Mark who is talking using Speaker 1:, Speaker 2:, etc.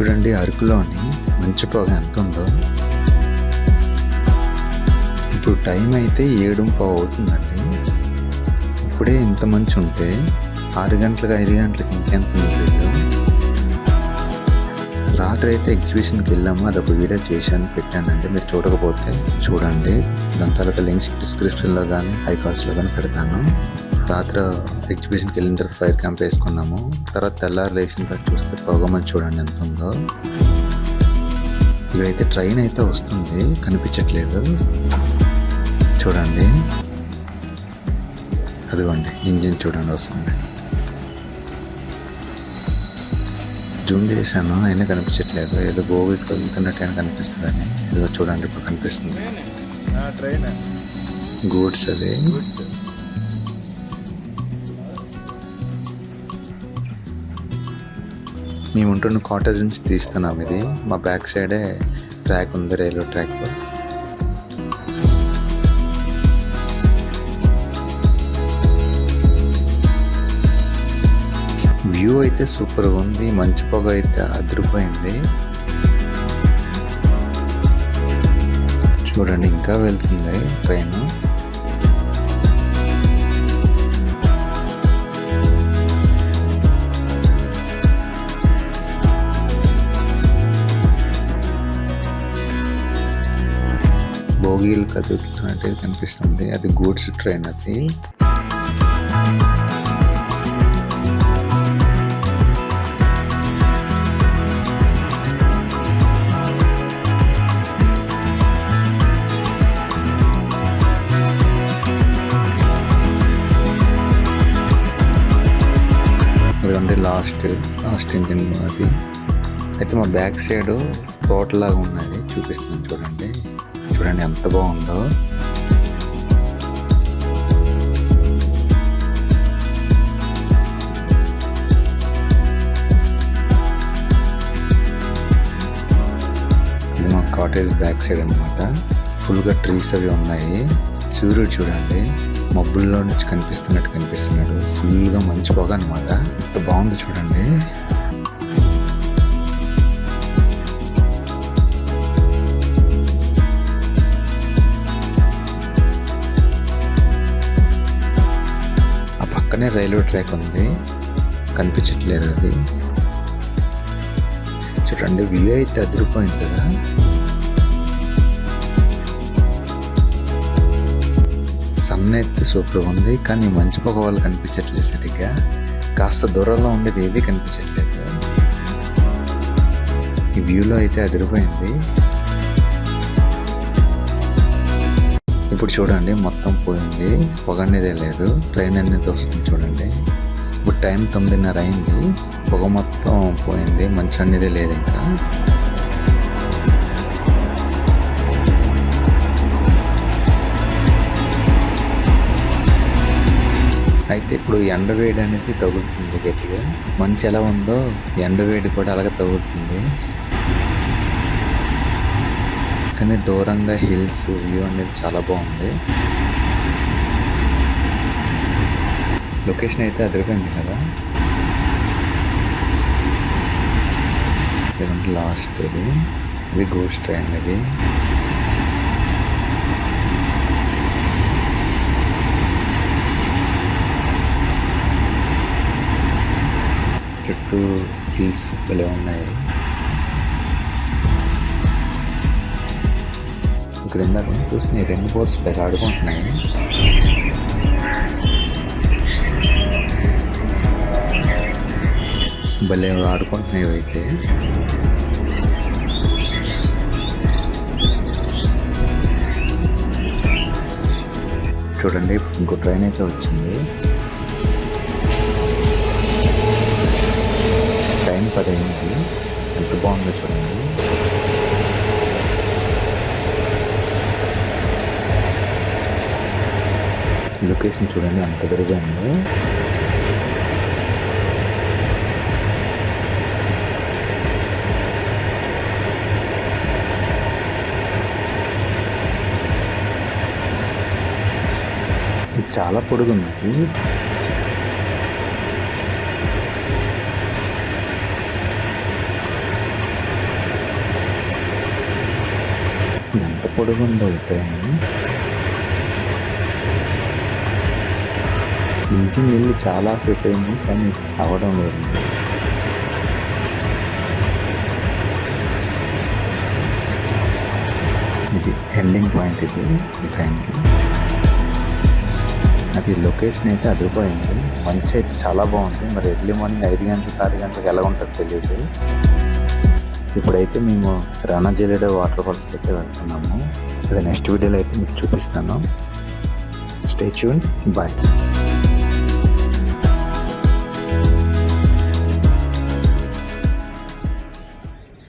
Speaker 1: చూడండి అరకులోని మంచు పొగ ఎంత ఉందో ఇప్పుడు టైం అయితే ఏడు పావు అవుతుందండి. ఇప్పుడే ఇంత మంచి ఉంటే ఆరు గంటలకు ఐదు గంటలకు ఇంకెంత ఉంటుంది. రాత్రి అయితే ఎగ్జిబిషన్కి వెళ్ళాము అదొక వీడియో చేశాను పెట్టానండి. మీరు చూడకపోతే చూడండి. దాని తర్వాత లింక్స్ డిస్క్రిప్షన్లో కానీ ఐకాన్స్లో కానీ పెడతాను. రాత్రి ఎగ్జిబిషన్కి వెళ్ళిన తర్వాత ఫైర్ క్యాంప్ వేసుకున్నాము. తర్వాత తెల్లారు లేచిన తర్వాత చూస్తే పొగమని చూడండి ఎంత ఉందో. ఇవైతే ట్రైన్ అయితే వస్తుంది కనిపించట్లేదు. చూడండి. అదిగోండి ఇంజిన్ చూడండి వస్తుంది. జూమ్ చేశాను అయినా కనిపించట్లేదు. ఏదో గోవి కదులుతున్నట్టు అయినా కనిపిస్తుందని. ఇదిగో చూడండి ఇప్పుడు కనిపిస్తుంది. గూడ్స్ అది. మేము ఉంటున్న కాటేజ్ నుంచి తీస్తున్నాం ఇది. మా బ్యాక్ సైడే ట్రాక్ ఉంది రైల్వే ట్రాక్ వ్యూ అయితే సూపర్గా ఉంది మంచి పొగ అయితే అదిరిపోయింది. చూడండి ఇంకా వెళ్తుంది ట్రైన్. బోగీలు కదులుతున్నట్టు కనిపిస్తుంది. అది గూడ్స్ ట్రైన్ అది. లాస్ట్ లాస్ట్ ఇంజిన్ అది. అయితే మా బ్యాక్ సైడ్ తోటలాగా ఉన్నది. చూపిస్తున్నాను చూడండి. చూడండి ఎంత బాగుందో. ఇది మా కాటేజ్ బ్యాక్ సైడ్ అనమాట ఫుల్గా ట్రీస్ అవి ఉన్నాయి. సూర్యుడు చూడండి మబ్బుల్లో నుంచి కనిపిస్తున్నట్టు కనిపిస్తున్నాడు. ఫుల్గా మంచి పొగ అనమాట ఎంత బాగుంది చూడండి. పక్కనే రైల్వే ట్రాక్ ఉంది. కనిపించట్లేదు అది. చూడండి వ్యూ అయితే అదిరిపోయింది కదా. సన్ అయితే సూపర్గా ఉంది కానీ మంచి పొగ వాళ్ళు కనిపించట్లేదు సరిగ్గా. కాస్త దూరంలో ఉండేది ఏది కనిపించట్లేదు. ఈ వ్యూలో అయితే అదిరిపోయింది. ఇప్పుడు చూడండి మొత్తం పోయింది. పొగ అనేదే లేదు. ట్రైన్ అనేది వస్తుంది చూడండి. ఇప్పుడు టైం తొమ్మిదిన్నర అయింది. పొగ మొత్తం పోయింది. మంచి అనేది లేదు ఇంకా. అయితే ఇప్పుడు ఎండవేడి అనేది తగులుతుంది గట్టిగా. మంచి ఎలా ఉందో ఎండవేడి కూడా అలాగే తగులుతుంది. కానీ దూరంగా హిల్స్ వ్యూ అనేది చాలా బాగుంది. లొకేషన్ అయితే అదిరిపోయింది కదా. ఇదంటే లాస్ట్ ఇది. ఇది గోస్ ట్రైన్ ఇది. చుట్టూ హిల్స్ భలే ఉన్నాయి. క్రింద ఇందాక చూసిన రెండు బోర్డ్స్ దగ్గర ఆడుకుంటున్నాయి భలే ఆడుకుంటున్నాయి అయితే చూడండి ఇంకో ట్రైన్ అయితే వచ్చింది. టైం పదేంటి ఎంత బాగుందో చూడండి. లొకేషన్ చూడండి అంత దగ్గరగా ఉందో. ఇది చాలా పొడుగున్నది ఎంత పొడుగుందో ఈ ఇంజిన్ వెళ్ళి చాలా సేపు అయింది కానీ అవడం లేదు. ఇది ఎండింగ్ పాయింట్ ఇది ఈ ట్రైన్కి అది లొకేషన్ అయితే అదిరిపోయింది. మంచి అయితే చాలా బాగుంది. మరి ఎర్లీ మార్నింగ్ ఐదు గంటలకు ఆరు గంటలకు ఎలా ఉంటుందో తెలియదు ఇప్పుడైతే మేము రణజిల్లెడ వాటర్ ఫాల్స్కి అయితే వెళ్తున్నాము. అది నెక్స్ట్ వీడియోలో అయితే మీకు చూపిస్తాను. Stay tune bye